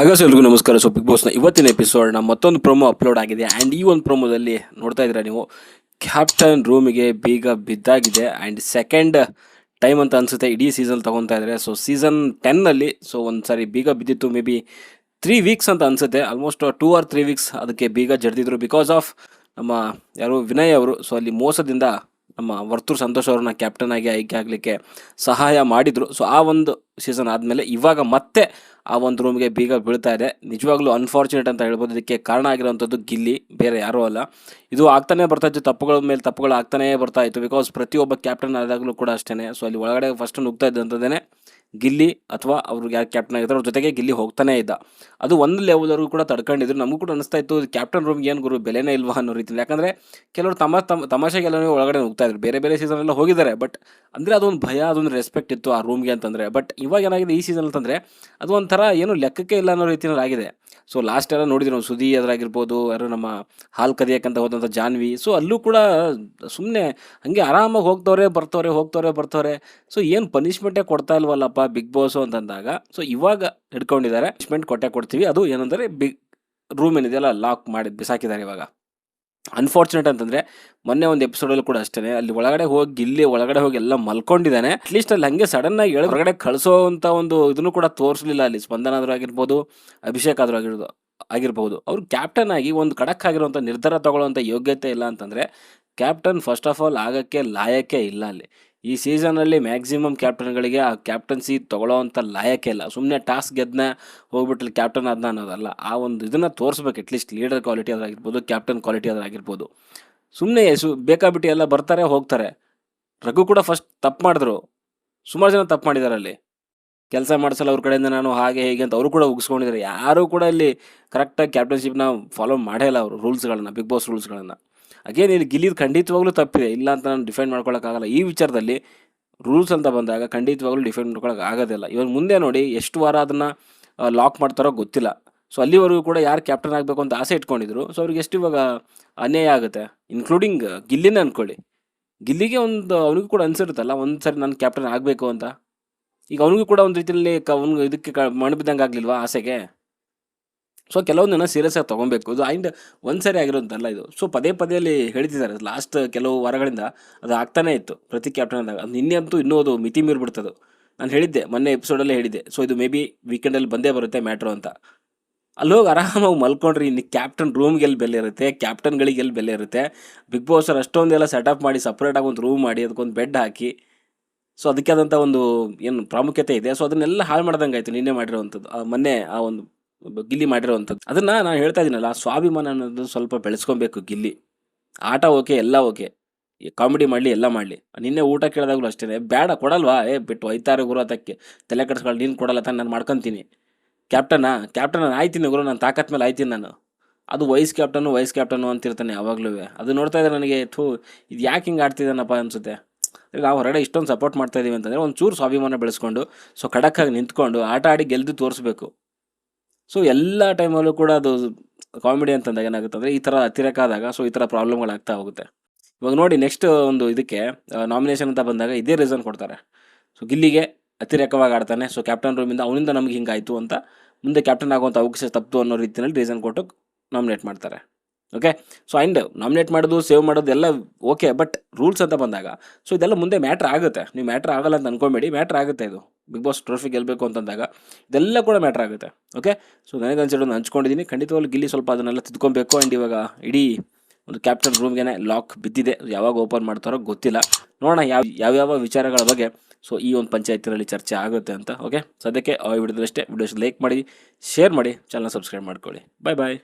ಹಾಗಾದ್ರೆ ಎಲ್ರಿಗೂ ನಮಸ್ಕಾರ. ಸೊ ಬಿಗ್ ಬಾಸ್ನ ಇವತ್ತಿನ ಎಪಿಸೋಡ್ನ ಮತ್ತೊಂದು ಪ್ರೊಮೋ ಅಪ್ಲೋಡ್ ಆಗಿದೆ. ಆ್ಯಂಡ್ ಈ ಒಂದು ಪ್ರೊಮೋದಲ್ಲಿ ನೋಡ್ತಾ ಇದ್ದೀರಾ ನೀವು ಕ್ಯಾಪ್ಟನ್ ರೂಮಿಗೆ ಬೀಗ ಬಿದ್ದಾಗಿದೆ. ಆ್ಯಂಡ್ ಸೆಕೆಂಡ್ ಟೈಮ್ ಅಂತ ಅನಿಸುತ್ತೆ, ಇಡೀ ಸೀಸನ್ ತೊಗೊತಾ ಇದ್ದಾರೆ. ಸೊ ಸೀಸನ್ ಟೆನ್ನಲ್ಲಿ ಸೊ ಒಂದು ಸಾರಿ ಬೀಗ ಬಿದ್ದಿತ್ತು ಮೇ ಬಿ ತ್ರೀ ವೀಕ್ಸ್ ಅಂತ ಅನಿಸುತ್ತೆ. Almost two or three weeks ಅದಕ್ಕೆ ಬೀಗ ಜಡ್ದಿದ್ರು ಬಿಕಾಸ್ ಆಫ್ ನಮ್ಮ ಯಾರು ವಿನಯ್ ಅವರು. ಸೊ ಅಲ್ಲಿ ಮೋಸದಿಂದ ನಮ್ಮ ವರ್ತೂರ್ ಸಂತೋಷ್ ಅವ್ರನ್ನ ಕ್ಯಾಪ್ಟನ್ ಆಗಿ ಆಯ್ಕೆ ಆಗಲಿಕ್ಕೆ ಸಹಾಯ ಮಾಡಿದರು. ಸೊ ಆ ಒಂದು ಸೀಸನ್ ಆದಮೇಲೆ ಇವಾಗ ಮತ್ತೆ ಆ ಒಂದು ರೂಮ್ಗೆ ಬೀಗ ಬೀಳ್ತಾ ಇದೆ. ನಿಜವಾಗ್ಲೂ ಅನ್ಫಾರ್ಚುನೇಟ್ ಅಂತ ಹೇಳ್ಬೋದು. ಇದಕ್ಕೆ ಕಾರಣ ಆಗಿರೋವಂಥದ್ದು ಗಿಲ್ಲಿ, ಬೇರೆ ಯಾರೂ ಅಲ್ಲ. ಇದು ಆಗ್ತಾನೆ ಬರ್ತಾ ಇತ್ತು. ತಪ್ಪುಗಳ ಮೇಲೆ ತಪ್ಪುಗಳು ಆಗ್ತಾನೇ ಬರ್ತಾ ಇತ್ತು. ಬಿಕಾಸ್ ಪ್ರತಿಯೊಬ್ಬ ಕ್ಯಾಪ್ಟನ್ ಆದಾಗಲೂ ಕೂಡ ಅಷ್ಟೇ ಸೊ ಅಲ್ಲಿ ಒಳಗಡೆ ಫಸ್ಟ್ ನುಗ್ತಾ ಇದ್ದಂಥದ್ದೇ ಗಿಲ್ಲಿ ಅಥವಾ ಅವ್ರಿಗೆ ಯಾರು ಕ್ಯಾಪ್ಟನ್ ಆಗಿದ್ದಾರೆ ಅವ್ರ ಜೊತೆಗೆ ಗಿಲ್ಲಿ ಹೋಗ್ತಾನೆ ಇದ್ದ. ಅದು ಒಂದು ಲೆವೆಲ್ವರೆಗೂ ಕೂಡ ತಡ್ಕೊಂಡಿದ್ರು. ನಮಗೂ ಕೂಡ ಅನಿಸ್ತಾ ಇತ್ತು ಕ್ಯಾಪ್ಟನ್ ರೂಮ್ಗೆ ಏನು ಗುರು ಬೆಲೆನೇ ಇಲ್ವಾ ಅನ್ನೋ ರೀತಿಯಲ್ಲಿ ಯಾಕಂದರೆ ಕೆಲವರು ತಮ್ಮ ತಮ್ಮ ತಮಾಷೆಗೆಲ್ಲ ಒಳಗಡೆ ಹೋಗ್ತಾ ಇದ್ರು. ಬೇರೆ ಬೇರೆ ಸೀಸನ್ ಎಲ್ಲ ಹೋಗಿದ್ದಾರೆ. ಬಟ್ ಅಂದರೆ ಅದೊಂದು ಭಯ, ಅದೊಂದು ರೆಸ್ಪೆಕ್ಟ್ ಇತ್ತು ಆ ರೂಮ್ಗೆ ಅಂತಂದರೆ. ಬಟ್ ಇವಾಗ ಏನಾಗಿದೆ ಈ ಸೀಸನ್ ಅಂತಂದರೆ ಅದು ಒಂಥರ ಏನು ಲೆಕ್ಕಕ್ಕೆ ಇಲ್ಲ ಅನ್ನೋ ರೀತಿಯಲ್ಲಿ ಆಗಿದೆ. ಸೊ ಲಾಸ್ಟ್ ಎಲ್ಲ ನೋಡಿದ್ರು ನಾವು ಸುದಿ ಅದರಾಗಿರ್ಬೋದು ಯಾರು ನಮ್ಮ ಹಾಲು ಕದಿಯಕ್ಕಂತ ಹೋದಂಥ ಜಾನ್ವಿ. ಸೊ ಅಲ್ಲೂ ಕೂಡ ಸುಮ್ಮನೆ ಹಾಗೆ ಆರಾಮಾಗಿ ಹೋಗ್ತವ್ರೆ, ಬರ್ತವ್ರೆ ಹೋಗ್ತವ್ರೆ, ಬರ್ತವ್ರೆ. ಸೊ ಏನು ಪನಿಷ್ಮೆಂಟೇ ಕೊಡ್ತಾ ಇಲ್ವಲ್ಲಪ್ಪ. ಬಿಗ್ ಬಾಸು ಅಂತಂದಾಗ ಸೊ ಇವಾಗ ಹಿಡ್ಕೊಂಡಿದ್ದಾರೆ ಪನಿಷ್ಮೆಂಟ್ ಕೊಟ್ಟೆ ಕೊಡ್ತೀವಿ. ಅದು ಏನಂದರೆ ಬಿಗ್ ರೂಮ್ ಏನಿದೆಯಲ್ಲ ಲಾಕ್ ಮಾಡಿ ಬಿಸಾಕಿದ್ದಾರೆ ಇವಾಗ. ಅನ್ಫಾರ್ಚುನೇಟ್ ಅಂತಂದ್ರೆ, ಮೊನ್ನೆ ಒಂದು ಎಪಿಸೋಡಲ್ಲಿ ಕೂಡ ಅಷ್ಟೇ ಅಲ್ಲಿ ಒಳಗಡೆ ಹೋಗಿ ಗಿಲ್ಲಿ ಒಳಗಡೆ ಹೋಗಿ ಎಲ್ಲ ಮಲ್ಕೊಂಡಿದ್ದಾನೆ. ಅಟ್ಲೀಸ್ಟ್ ಅಲ್ಲಿ ಹಂಗೆ ಸಡನ್ ಆಗಿ ಹೇಳಿ, ಹೊರಗಡೆ ಕಳಿಸೋ ಅಂತ ಒಂದು ಇದನ್ನು ಕೂಡ ತೋರಿಸಲಿಲ್ಲ. ಅಲ್ಲಿ ಸ್ಪಂದನ ಆದ್ರೂ ಆಗಿರ್ಬೋದು, ಅಭಿಷೇಕ್ ಆದರೂ ಆಗಿರ್ಬೋದು ಆಗಿರ್ಬೋದು. ಅವ್ರು ಕ್ಯಾಪ್ಟನ್ ಆಗಿ ಒಂದು ಖಡಕ್ ಆಗಿರುವಂಥ ನಿರ್ಧಾರ ತಗೊಳ್ಳುವಂಥ ಯೋಗ್ಯತೆ ಇಲ್ಲ ಅಂತಂದ್ರೆ ಕ್ಯಾಪ್ಟನ್ ಫಸ್ಟ್ ಆಫ್ ಆಲ್ ಆಗಕ್ಕೆ, ಲಾಯಕ್ಕೆ ಇಲ್ಲ ಅಲ್ಲಿ. ಈ ಸೀಸನಲ್ಲಿ ಮ್ಯಾಕ್ಸಿಮಮ್ ಕ್ಯಾಪ್ಟನ್ಗಳಿಗೆ ಆ ಕ್ಯಾಪ್ಟನ್ಸಿ ತೊಗೊಳ್ಳೋವಂಥ ಲಾಯಕ್ಕೆ ಇಲ್ಲ. ಸುಮ್ಮನೆ ಟಾಸ್ಕ್ ಗೆದ್ದನೆ ಹೋಗ್ಬಿಟ್ಟು ಕ್ಯಾಪ್ಟನ್ ಅದನ್ನ ಅನ್ನೋದಲ್ಲ. ಆ ಒಂದು ಇದನ್ನು ತೋರಿಸ್ಬೇಕು. ಅಟ್ಲೀಸ್ಟ್ ಲೀಡರ್ ಕ್ವಾಲಿಟಿ ಅದಾಗಿರ್ಬೋದು ಕ್ಯಾಪ್ಟನ್ ಕ್ವಾಲಿಟಿ ಅದಾಗಿರ್ಬೋದು ಸುಮ್ಮನೆ ಸು ಬೇಕಾಬಿಟ್ಟು ಎಲ್ಲ ಬರ್ತಾರೆ, ಹೋಗ್ತಾರೆ. ರಘು ಕೂಡ ಫಸ್ಟ್ ತಪ್ಪು ಮಾಡಿದ್ರು. ಸುಮಾರು ಜನ ತಪ್ಪು ಮಾಡಿದ್ದಾರೆ ಅಲ್ಲಿ. ಕೆಲಸ ಮಾಡಿಸಲ್ಲ ಅವ್ರ ಕಡೆಯಿಂದ ನಾನು, ಹಾಗೆ ಹೇಗೆ ಅಂತ ಅವರು ಕೂಡ ಉಗಿಸ್ಕೊಂಡಿದ್ದಾರೆ ಯಾರೂ ಕೂಡ ಇಲ್ಲಿ ಕರೆಕ್ಟಾಗಿ ಕ್ಯಾಪ್ಟನ್ಶಿಪ್ನ ಫಾಲೋ ಮಾಡೇ ಇಲ್ಲ ಅವರು ರೂಲ್ಸ್ಗಳನ್ನ ಬಿಗ್ ಬಾಸ್ ರೂಲ್ಸ್ಗಳನ್ನು ಅಗೇನ್ ಇಲ್ಲಿ ಗಿಲ್ಲಿದು ಖಂಡಿತವಾಗ್ಲೂ ತಪ್ಪಿದೆ. ಇಲ್ಲ ಅಂತ ನಾನು ಡಿಫೆಂಡ್ ಮಾಡ್ಕೊಳ್ಳೋಕ್ಕಾಗಲ್ಲ ಈ ವಿಚಾರದಲ್ಲಿ ರೂಲ್ಸ್ ಅಂತ ಬಂದಾಗ ಖಂಡಿತವಾಗ್ಲೂ ಡಿಫೆಂಡ್ ಮಾಡ್ಕೊಳಕ್ಕೆ ಆಗೋದಿಲ್ಲ. ಇವಾಗ ಮುಂದೆ ನೋಡಿ ಎಷ್ಟು ವಾರ ಅದನ್ನು ಲಾಕ್ ಮಾಡ್ತಾರೋ ಗೊತ್ತಿಲ್ಲ. ಸೊ ಅಲ್ಲಿವರೆಗೂ ಕೂಡ ಯಾರು ಕ್ಯಾಪ್ಟನ್ ಆಗಬೇಕು ಅಂತ ಆಸೆ ಇಟ್ಕೊಂಡಿದ್ರು. ಸೊ ಅವ್ರಿಗೆ ಎಷ್ಟು ಇವಾಗ ಅನ್ಯಾಯ ಆಗುತ್ತೆ? ಇನ್ಕ್ಲೂಡಿಂಗ್ ಗಿಲ್ಲಿನೇ ಅಂದ್ಕೊಳ್ಳಿ ಗಿಲ್ಲಿಗೆ ಒಂದು, ಅವನಿಗೂ ಕೂಡ ಅನ್ಸಿರುತ್ತಲ್ಲ ಒಂದು ಸರಿ ನಾನು ಕ್ಯಾಪ್ಟನ್ ಆಗಬೇಕು ಅಂತ. ಈಗ ಅವನಿಗೂ ಕೂಡ ಒಂದು ರೀತಿಯಲ್ಲಿ ಕ ಅವ್ನಿಗೆ ಇದಕ್ಕೆ ಕ ಮಣ್ಣು ಬಿದ್ದಂಗೆ ಆಗಲಿಲ್ವಾ ಆಸೆಗೆ? ಸೊ ಕೆಲವೊಂದನ್ನು ಸೀರಿಯಸ್ ಆಗಿ ತೊಗೊಬೇಕು. ಇದು ಆ್ಯಂಡ್ ಒಂದು ಸರಿ ಆಗಿರೋಂತಲ್ಲ ಇದು. ಸೊ ಪದೇ ಪದೇಲಿ ಹೇಳ್ತಿದ್ದಾರೆ. ಲಾಸ್ಟ್ ಕೆಲವು ವಾರಗಳಿಂದ ಅದು ಆಗ್ತಾನೇ ಇತ್ತು. ಪ್ರತಿ ಕ್ಯಾಪ್ಟನ್ ಆದಾಗ. ಅದು ನಿನ್ನೆ ಅಂತೂ ಇನ್ನೂ ಅದು ಮಿತಿ ಮೀರ್ಬಿಡ್ತದು. ನಾನು ಹೇಳಿದ್ದೆ, ಮೊನ್ನೆ ಎಪಿಸೋಡಲ್ಲೇ ಹೇಳಿದ್ದೆ. ಸೊ ಇದು ಮೇ ಬಿ ವೀಕೆಂಡಲ್ಲಿ ಬಂದೇ ಬರುತ್ತೆ ಮ್ಯಾಟ್ರು ಅಂತ. ಅಲ್ಲಿ ಹೋಗಿ ಆರಾಮಾಗಿ ಮಲ್ಕೊಂಡ್ರಿ. ಇನ್ನು ಕ್ಯಾಪ್ಟನ್ ರೂಮ್ಗೆ ಎಲ್ಲಿ ಬೆಲೆ ಇರುತ್ತೆ. ಕ್ಯಾಪ್ಟನ್ಗಳಿಗೆ ಎಲ್ಲಿ ಬೆಲೆ ಇರುತ್ತೆ. ಬಿಗ್ ಬಾಸ್ ಅವ್ರು ಅಷ್ಟೊಂದೆಲ್ಲ ಸೆಟಪ್ ಮಾಡಿ ಸಪ್ರೇಟಾಗಿ ಒಂದು ರೂಮ್ ಮಾಡಿ ಅದಕ್ಕೊಂದು ಬೆಡ್ ಹಾಕಿ. ಸೊ ಅದಕ್ಕೆ ಆದಂಥ ಒಂದು ಏನು ಪ್ರಾಮುಖ್ಯತೆ ಇದೆ. ಸೊ ಅದನ್ನೆಲ್ಲ ಹಾಳು ಮಾಡ್ದಂಗೆ ಆಯಿತು ನಿನ್ನೆ ಮಾಡಿರೋವಂಥದ್ದು. ಮೊನ್ನೆ ಆ ಒಂದು ಗಿಲ್ಲಿ ಮಾಡಿರೋವಂಥದ್ದು. ಅದನ್ನು ನಾನು ಹೇಳ್ತಾ ಇದ್ದೀನಲ್ಲ ಸ್ವಾಭಿಮಾನ ಅನ್ನೋದು ಸ್ವಲ್ಪ ಬೆಳೆಸ್ಕೊಬೇಕು ಗಿಲ್ಲಿ. ಆಟ ಓಕೆ, ಎಲ್ಲ ಓಕೆ. ಕಾಮಿಡಿ ಮಾಡಲಿ, ಎಲ್ಲ ಮಾಡಲಿ. ನಿನ್ನೆ ಊಟ ಕೇಳಿದಾಗಲೂ ಅಷ್ಟೇ ಬೇಡ ಕೊಡಲ್ವಾ? ಏ, ಬಿಟ್ಟು ಐತಾರು ಗುರು ಅದಕ್ಕೆ. ತಲೆ ಕಟ್ಸ್ಕೊಳ್ಳಿ ನೀನು ಕೊಡಲ್ಲ ತಾನು ನಾನು ಮಾಡ್ಕೊತೀನಿ. ಕ್ಯಾಪ್ಟನಾ? ಕ್ಯಾಪ್ಟನ್, ನಾನು ಆಯ್ತೀನಿ ಗುರು, ನಾನು ತಾಕತ್ ಮೇಲೆ ಆಯ್ತೀನಿ ನಾನು. ಅದು ವೈಸ್ ಕ್ಯಾಪ್ಟನು ವೈಸ್ ಕ್ಯಾಪ್ಟನು ಅಂತಿರ್ತಾನೆ ಯಾವಾಗಲೂ. ಅದು ನೋಡ್ತಾ ಇದ್ರೆ ನನಗೆ, ಥೂ, ಇದು ಯಾಕೆ ಹಿಂಗೆ ಆಡ್ತಿದ್ದಾನಪ್ಪ ಅನಿಸುತ್ತೆ. ನಾವು ಹೊರಗಡೆ ಇಷ್ಟೊಂದು ಸಪೋರ್ಟ್ ಮಾಡ್ತಾ ಇದೀವಿ ಅಂತಂದರೆ ಒಂದು ಚೂರು ಸ್ವಾಭಿಮಾನ ಬೆಳೆಸ್ಕೊಂಡು, ಸೊ ಖಡಕ್ಕಾಗಿ ನಿಂತ್ಕೊಂಡು, ಆಟ ಆಡಿ ಗೆಲ್ದು ತೋರಿಸ್ಬೇಕು. ಸೊ ಎಲ್ಲ ಟೈಮಲ್ಲೂ ಕೂಡ ಅದು ಕಾಮಿಡಿ ಅಂತಂದಾಗ ಏನಾಗುತ್ತೆ ಅಂದರೆ ಈ ಥರ ಅತಿರೇಕ ಆದಾಗ ಸೊ ಈ ಥರ ಪ್ರಾಬ್ಲಮ್ಗಳಾಗ್ತಾ ಹೋಗುತ್ತೆ. ಇವಾಗ ನೋಡಿ ನೆಕ್ಸ್ಟ್ ಒಂದು ಇದಕ್ಕೆ ನಾಮಿನೇಷನ್ ಅಂತ ಬಂದಾಗ ಇದೇ ರೀಸನ್ ಕೊಡ್ತಾರೆ. ಸೊ ಗಿಲ್ಲಿಗೆ ಅತಿರೇಕವಾಗಿ ಆಡ್ತಾನೆ. ಸೊ ಕ್ಯಾಪ್ಟನ್ ರೂಮಿಂದ ಅವನಿಂದ ನಮ್ಗೆ ಹಿಂಗಾಯಿತು ಅಂತ ಮುಂದೆ ಕ್ಯಾಪ್ಟನ್ ಆಗುವಂಥ ಅವಕಾಶ ತಪ್ಪು ಅನ್ನೋ ರೀತಿಯಲ್ಲಿ ರೀಸನ್ ಕೊಟ್ಟು ನಾಮಿನೇಟ್ ಮಾಡ್ತಾರೆ. ಓಕೆ ಸೊ ಆ್ಯಂಡ್ ನಾಮಿನೇಟ್ ಮಾಡೋದು ಸೇವ್ ಮಾಡೋದು ಎಲ್ಲ ಓಕೆ ಬಟ್ ರೂಲ್ಸ್ ಅಂತ ಬಂದಾಗ ಸೊ ಇದೆಲ್ಲ ಮುಂದೆ ಮ್ಯಾಟ್ರ್ ಆಗುತ್ತೆ. ನೀವು ಮ್ಯಾಟ್ರ್ ಆಗಲ್ಲ ಅಂತ ಅನ್ಕೊಬೇಡಿ ಮ್ಯಾಟ್ರ್ ಆಗುತ್ತೆ ಇದು. ಬಿಗ್ ಬಾಸ್ ಟ್ರೋಫಿ ಗೆಲ್ಲಬೇಕು ಅಂತಂದಾಗ ಇದೆಲ್ಲ ಕೂಡ ಮ್ಯಾಟ್ರ್ ಆಗುತ್ತೆ. ಓಕೆ ಸೊ ನನಗೆ ಅನ್ಸಿರೋದು ಹಂಚ್ಕೊಂಡಿದ್ದೀನಿ. ಖಂಡಿತವಾಗ್ಲೂ ಗಿಲ್ಲಿ ಸ್ವಲ್ಪ ಅದನ್ನೆಲ್ಲ ತಿದ್ಕೊಬೇಕು. ಆ್ಯಂಡ್ ಇವಾಗ ಇಡೀ ಒಂದು ಕ್ಯಾಪ್ಟನ್ ರೂಮ್ಗೆ ಲಾಕ್ ಬಿದ್ದಿದೆ. ಯಾವಾಗ ಓಪನ್ ಮಾಡ್ತಾರೋ ಗೊತ್ತಿಲ್ಲ. ನೋಡೋಣ ಯಾವ, ಯಾವ್ಯಾವ ವಿಚಾರಗಳ ಬಗ್ಗೆ ಸೊ ಈ ಒಂದು ಪಂಚಾಯತಿನಲ್ಲಿ ಚರ್ಚೆ ಆಗುತ್ತೆ ಅಂತ. ಓಕೆ ಸದ್ಯಕ್ಕೆ ಆ ವಿಡಿಯೋದಲ್ಲಷ್ಟೇ ವಿಡಿಯೋಸ್ ಲೈಕ್ ಮಾಡಿ ಶೇರ್ ಮಾಡಿ ಚಾನಲ್ ಸಬ್ಸ್ಕ್ರೈಬ್ ಮಾಡ್ಕೊಳ್ಳಿ. Bye bye